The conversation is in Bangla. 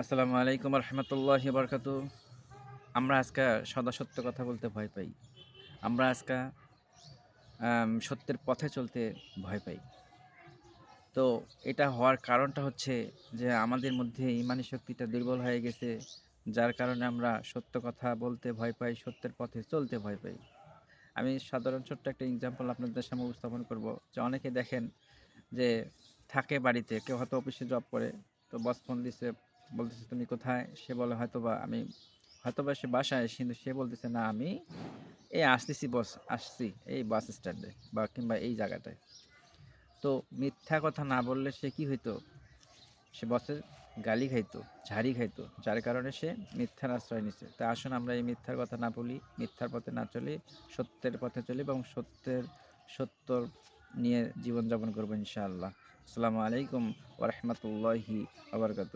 আসসালামু আলাইকুম রহমতুল্লাহ বরকাত। আমরা আজকে সদা সত্য কথা বলতে ভয় পাই। আমরা আজকে সত্যের পথে চলতে ভয় পাই। তো এটা হওয়ার কারণটা হচ্ছে যে আমাদের মধ্যে ইমানি শক্তিটা দুর্বল হয়ে গেছে, যার কারণে আমরা সত্য কথা বলতে ভয় পাই, সত্যের পথে চলতে ভয় পাই। আমি সাধারণ ছোট্ট একটা এক্সাম্পল আপনাদের সামনে উপস্থাপন করব, যে অনেকে দেখেন যে থাকে বাড়িতে, কেউ হয়তো অফিসে জব করে, তো বস ফোন বলতেছে, তুমি কোথায়? সে বলে হয়তো বা আমি হয়তো বা সে বাসায় কিন্তু সে বলতেছে, না, আমি এই আসতেছি, বস, আসছি, এই বাস স্ট্যান্ডে বা কিংবা এই জায়গাটায়। তো মিথ্যা কথা না বললে সে কি হইতো? সে বসের গালি খাইতো, ঝাড়ি খাইতো, যার কারণে সে মিথ্যার আশ্রয় নিছে। তা আসুন আমরা এই মিথ্যার কথা না বলি, মিথ্যার পথে না চলি, সত্যের পথে চলি এবং সত্যের সত্য নিয়ে জীবনযাপন করব ইনশাআল্লাহ। আসসালামু আলাইকুম ওরহমতুল্লাহি আবরকাত